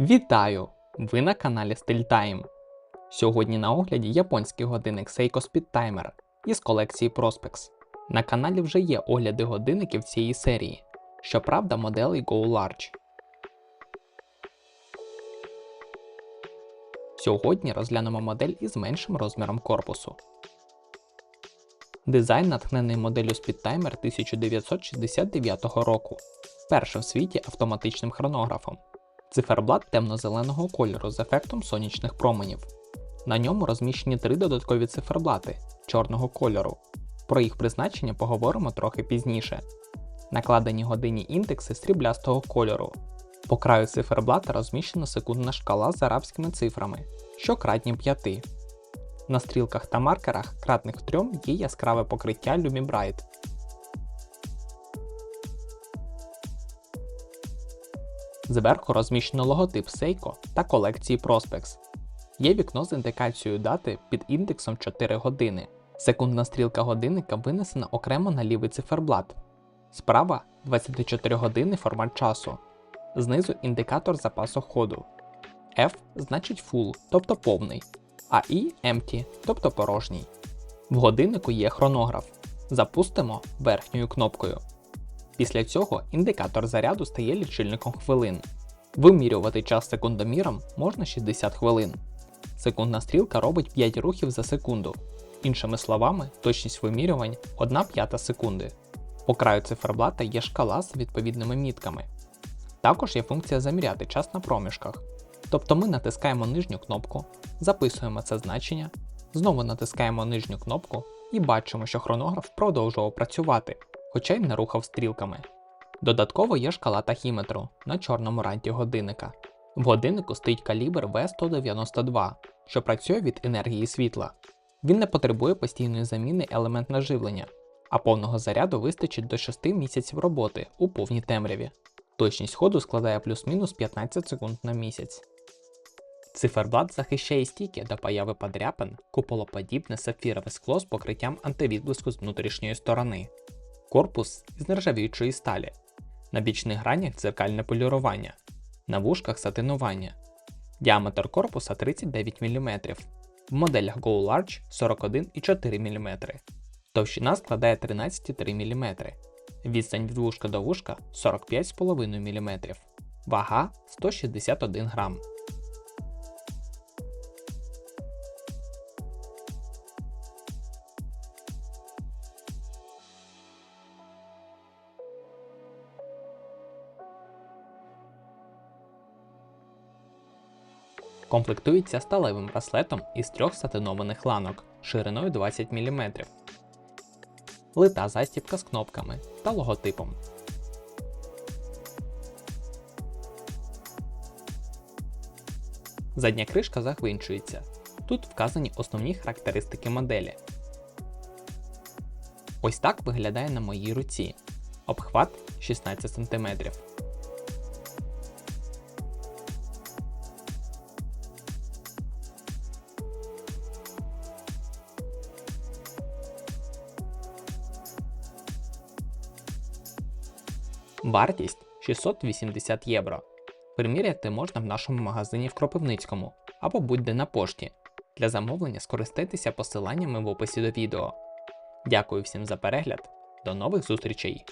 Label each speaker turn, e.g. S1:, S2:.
S1: Вітаю! Ви на каналі StyleTime. Сьогодні на огляді японський годинник Seiko Speed Timer із колекції Prospex. На каналі вже є огляди годинників цієї серії, щоправда, моделей Go Large. Сьогодні розглянемо модель із меншим розміром корпусу. Дизайн натхнений моделлю Speedtimer 1969 року, першим в світі автоматичним хронографом. Циферблат темно-зеленого кольору з ефектом сонячних променів. На ньому розміщені три додаткові циферблати чорного кольору. Про їх призначення поговоримо трохи пізніше. Накладені годинні індекси сріблястого кольору. По краю циферблата розміщена секундна шкала з арабськими цифрами, що кратні 5. На стрілках та маркерах, кратних 3 є яскраве покриття Lumibright. Зверху розміщено логотип Seiko та колекції Prospex. Є вікно з індикацією дати під індексом 4 години. Секундна стрілка годинника винесена окремо на лівий циферблат. Справа 24 годинний формат часу. Знизу індикатор запасу ходу. F значить full, тобто повний, а I empty, тобто порожній. В годиннику є хронограф. Запустимо верхньою кнопкою. Після цього індикатор заряду стає лічильником хвилин. Вимірювати час секундоміром можна 60 хвилин. Секундна стрілка робить 5 рухів за секунду. Іншими словами, точність вимірювань 1 п'ята секунди. По краю циферблата є шкала з відповідними мітками. Також є функція заміряти час на проміжках. Тобто ми натискаємо нижню кнопку, записуємо це значення, знову натискаємо нижню кнопку і бачимо, що хронограф продовжував працювати, хоча й не рухав стрілками. Додатково є шкала тахіметру на чорному ранті годинника. В годиннику стоїть калібр V192, що працює від енергії світла. Він не потребує постійної заміни елемент живлення, а повного заряду вистачить до 6 місяців роботи у повній темряві. Точність ходу складає плюс-мінус 15 секунд на місяць. Циферблат захищає стійки до появи подряпин, куполоподібне сапфірове скло з покриттям антивідблиску з внутрішньої сторони, корпус із нержавіючої сталі, на бічних гранях дзеркальне полірування, на вушках сатинування, діаметр корпуса 39 мм, в моделях Go Large 41,4 мм, товщина складає 13,3 мм, відстань від вушка до вушка 45,5 мм, вага 161 грам. Комплектується сталевим браслетом із трьох сатинованих ланок шириною 20 мм, лита застібка з кнопками та логотипом. Задня кришка захвинчується. Тут вказані основні характеристики моделі. Ось так виглядає на моїй руці. Обхват 16 см. Вартість 680 євро. Приміряти можна в нашому магазині в Кропивницькому або будь-де на пошті. Для замовлення скористайтеся посиланнями в описі до відео. Дякую всім за перегляд. До нових зустрічей!